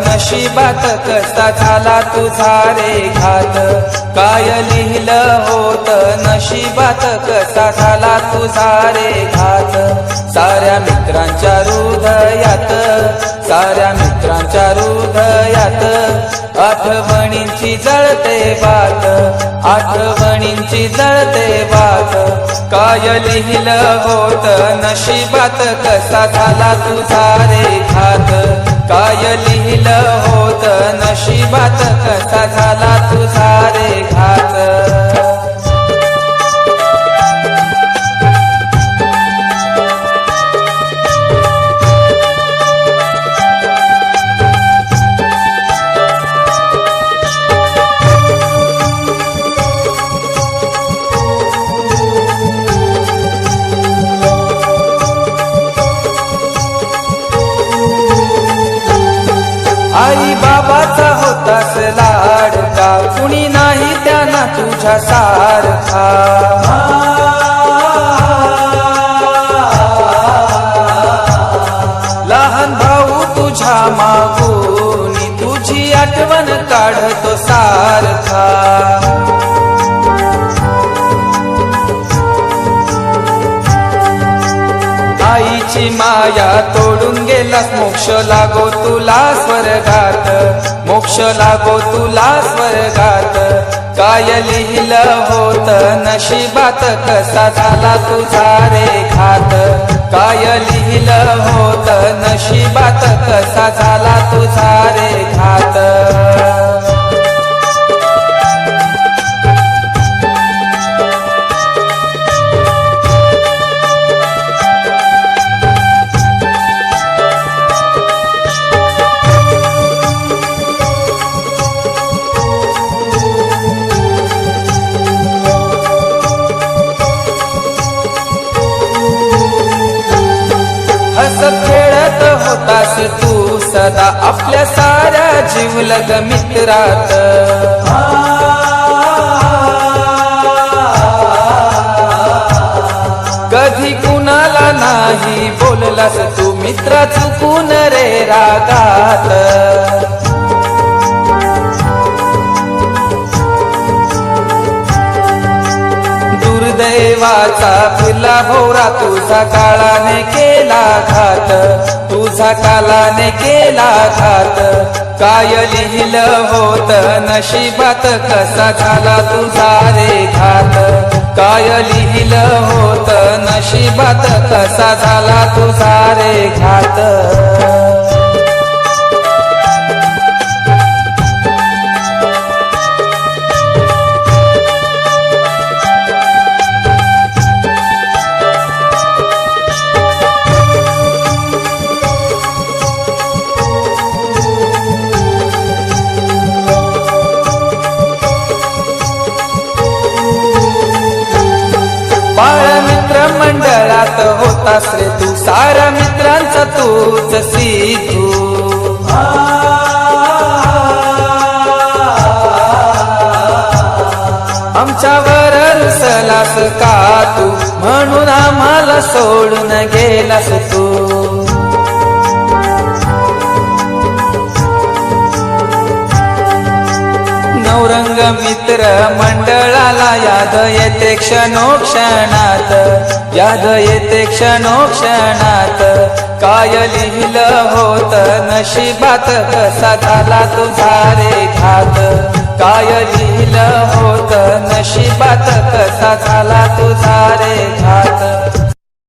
नशिबात कसा झाला तुझा रे घात काय लिहिलं होत नशिबात कसा झाला तुझा रे घात साऱ्या मित्रांच्या हृदयात साऱ्या मित्रांच्या हृदयात आठवणींची जळते बात आठवणींची जळते बात काय लिहिलं होत नशिबात कसा झाला तुझा रे घात काय लिहिलं होत नशिबात? कसा झाला आई बाबाचा होतास लाडका. कुणी नाही त्यांना तुझ्या सारखा. लहान भाऊ तुझ्या मागून तुझी आठवण काढतो सारखा. आईची माया तोडून गेलास. मोक्ष लागो तुला स्वर्गात. मोक्ष लागो तुला स्वर्गात. काय लिहिलं होत नशिबात? कसा झाला तुझा रे घात? काय लिहिलं होत नशिबात? कसा झाला तुझा रे घात? होतास तू सदा आपल्या साऱ्या जीवलग मित्रात. कधी कुणाला नाही बोललास तू मित्र चुकून रे रागात. दुर्दैवाचा फिरला भोरा तुझा काळाने केला घात. तुझा कालाने केला घात. काय लिहिलं होत? नशिबात कसा झाला तुझा रे घात काय लिहिलं होत? नशिबात कसा झाला तुझा रे घात बाळ मित्र मंडळात होतास रे तू. सारा मित्रांचा तूच सिद्धू आमच्यावर रुसलास का तू? म्हणून आम्हाला सोडून गेलास तू. नवरंग मित्र मंडळाला याद येते क्षणोक्षणात. याद येते क्षणोक्षणात. काय लिहिलं होत नशिबात? कसा झाला तुझा रे घात